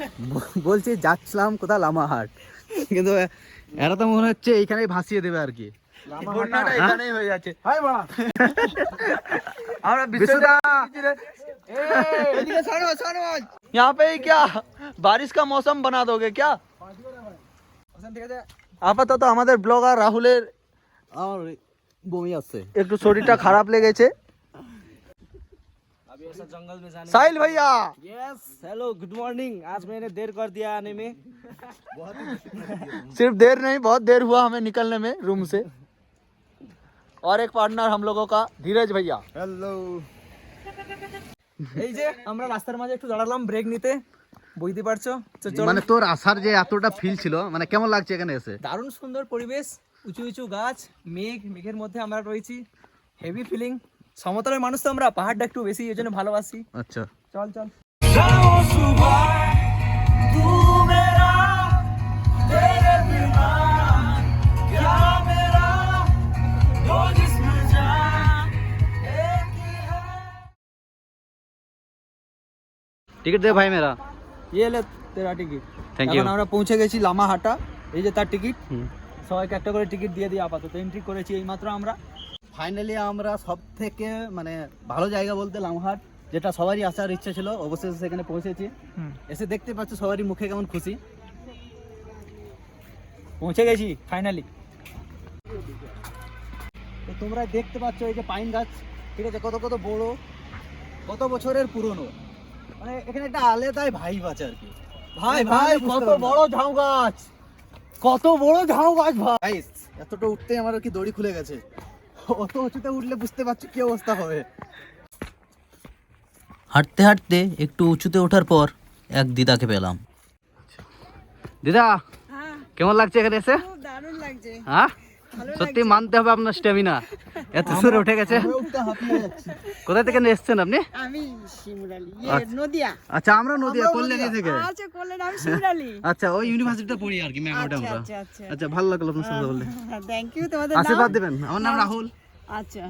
ব- বলছি যাচ্ছিলাম কোথাও লামাহাট কিন্তু এরা তো মনে হচ্ছে এইখানেই ভাসিয়ে দেবে আর কি বন্যাটা এখানেই হয়ে যাচ্ছে হাই বাড়া আমরা বিশুদা এদিকে শোনো শোনো यहाँ पे ही क्या बारिश का मौसम बना दोगे क्या আপাতত আমাদের ব্লগার রাহুলের আমার বমি আসছে একটু শরীরটা খারাপ লেগেছে साहिल भैया यस हेलो गुड मॉर्निंग आज मैंने देर कर दिया आने में सिर्फ देर नहीं बहुत देर हुआ हमें निकलने में रूम से और एक पार्टनर हम लोगों का धीरज भैया হ্যালো এই যে আমরা রাস্তার মাঝে একটু দাঁড়ালাম ব্রেক নিতে বুঝতে পারছো তো চলো মানে তোর আসার যে এতটা ফিল ছিল মানে কেমন লাগছে এখানে এসে দারুণ সুন্দর পরিবেশ উঁচু উঁচু গাছ মেঘ মেঘের মধ্যে আমরা রয়েছি হেভি ফিলিং সমতলের মানুষ তো আমরা পাহাড়টা একটু বেশি এই জন্য ভালোবাসি। আচ্ছা। চল চল। টিকিট দে ভাই মেরা ইয়ে লে তেরা টিকিট এখন you. আমরা পৌঁছে গেছি লামাহাটা এই যে তার টিকিট হুম। সবাইকে একটা করে টিকিট দিয়ে দিই আপাতত এন্ট্রি করেছি এই মাত্র আমরা ফাইনালি আমরা সব থেকে মানে ভালো জায়গা বলতে লামহাট যেটা সবারই আসার ইচ্ছা ছিল অবশেষে সেখানে পৌঁছেছি। এসে দেখতে পাচ্ছ সবারই মুখে কেমন খুশি। পৌঁছে গেছি ফাইনালি। তো তোমরা দেখতে পাচ্ছ এই যে পাইন গাছ ঠিক আছে কত কত বড় কত বছরের পুরনো। মানে এখানে একটা আলাদাই ভাইব আছে আর কি। ভাই ভাই, ভাই কত বড় ঝাউ গাছ! কত বড় ঝাউ গাছ ভাই! ভাই এতটা উঠতে আমার কি দড়ি খুলে গেছে। অত উঁচুতে উঠলে বুঝতে পারছ কি অবস্থা হবে। হাঁটতে হাঁটতে একটু উঁচুতে ওঠার পর এক দিদাকে পেলাম। দিদা হ্যাঁ। কেমন লাগছে এখানে এসে? দারুণ লাগছে। হ্যাঁ? সত্যি মানতে হবে আপনার স্ট্যামিনা এত সুরে উঠে গেছে। কোথা থেকে এসছেন আপনি? আমি শিমুরালি আচ্ছা। নদিয়া। আচ্ছা আমরা নদিয়া কল্যাণী থেকে। আচ্ছা করলেন আমি শিমুরালি। আচ্ছা ওই ইউনিভার্সিটিতে পড়ি আর কি আচ্ছা আমরা। আচ্ছা আচ্ছা ভালো লাগল আপনার সাথে বললে থ্যাংক ইউ তোমাদের আশীর্বাদ দেবেন। আমার নাম রাহুল। আচ্ছা।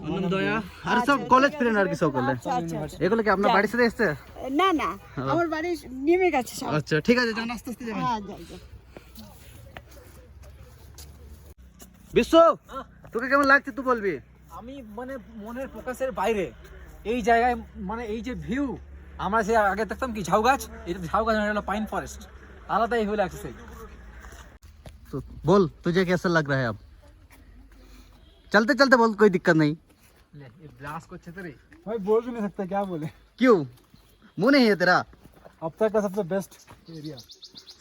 তোকে কেমন লাগছে তুই বলবি? আমি মানে মনের প্রকাশের বাইরে। এই জায়গায় মানে এই যে ভিউ আমরা সে আগে দেখতাম কি ঝাউ গাছ এটা ঝাউ গাছ মানে পাইন ফরেস্ট আলাদাই হয়ে লাগছে তো বল তুঝে কেসা লাগ রহা चलते चलते बोल कोई दिक्कत नहीं ব্লাস করছে তো রে भाई बोल भी नहीं सकते क्या बोले क्यों मुंह नहीं है तेरा अब तक का सबसे बेस्ट एरिया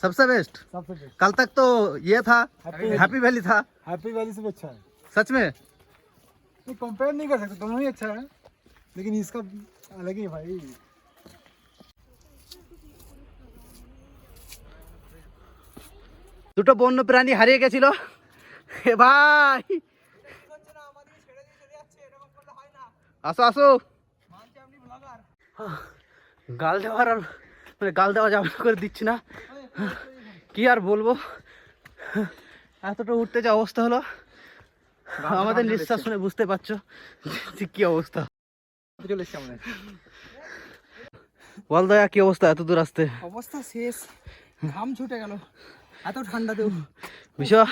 सबसे बेस्ट सबसे बेस्ट कल तक तो ये था Happy हैप्पी वैली था हैप्पी वैली से भी अच्छा है सच में नहीं कंपेयर नहीं कर सकते दोनों ही अच्छा है लेकिन इसका अलग ही है भाई দুটো বন্য প্রাণী হারিয়ে গেছিল এ ভাই আসো আসো। গাল দেওয়ার আর মানে গাল দেওয়া যাবে করে দিচ্ছি না। কি আর বলব? এতটা উঠতে যা অবস্থা হলো। আমাদের নিঃশ্বাস শুনে বুঝতে পারছ যে কি অবস্থা। বল দয়া কি অবস্থা এত দূর আসতে? অবস্থা শেষ। ঘাম ছুটে গেল। এত ঠান্ডা ঠান্ডাতেও। বিষয়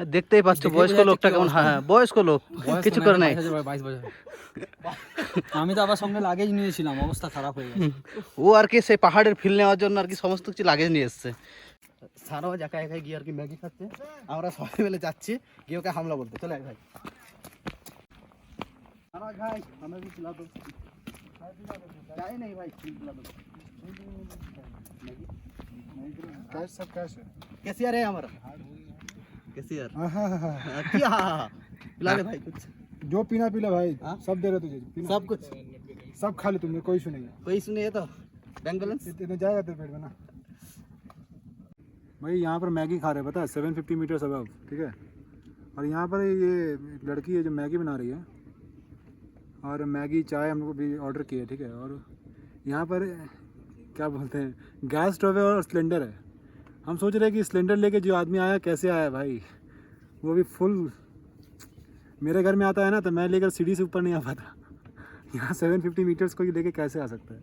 দেখতেই পাচ্ছ দেখে বয়স্ক বোঝা যাচ্ছে লোকটা কি কেমন অবস্থা। হ্যাঁ বয়স্ক লোক কিছু করে নাই বাইশ বছর আমি তো আবার সঙ্গে লাগেজ নিয়েছিলাম অবস্থা খারাপ হয়ে গেছে ও আর কি সেই পাহাড়ের ফিল নেওয়ার জন্য আর কি সমস্ত কিছু লাগেজ নিয়ে এসছে সারাও একা একাই গিয়ে আর কি ম্যাগি খাচ্ছে আমরা সবাই মিলে যাচ্ছি গিয়ে ওকে হামলা বলতে চলে আয় ভাই সারাজ ভাই हमें भी खिला दो चाय नहीं भाई खिला दो कैश सब कैश है कैसियर है हमारा कैसियर हाँ, हाँ, हाँ, हाँ। क्या? पिला भाई कुछ। जो पीना पी ले भाई हाँ? सब दे रहे तुझे सब कुछ? सब खा ले तुमने कोई इशू नहीं है। कोई सुनिए तो? बैंक बैलेंस इत- इतना जाएगा तेरे पेट में ना। भाई यहाँ पर मैगी खा रहे हैं पता है? सेवन फिफ्टी मीटर्स अबव ठीक है? और यहाँ पर ये लड़की है जो मैगी बना रही है। और मैगी चाय हम लोग भी ऑर्डर किए ठीक है? और यहाँ पर क्या बोलते हैं? गैस स्टोव है और सिलेंडर है। हम सोच रहे हैं कि सिलेंडर लेके जो आदमी आया, कैसे आया भाई? वो भी फुल मेरे घर में आता है ना तो मैं लेकर सीढ़ी से ऊपर नहीं आ पाता। यहाँ सेवन फिफ्टी मीटर्स को लेके कैसे आ सकता है?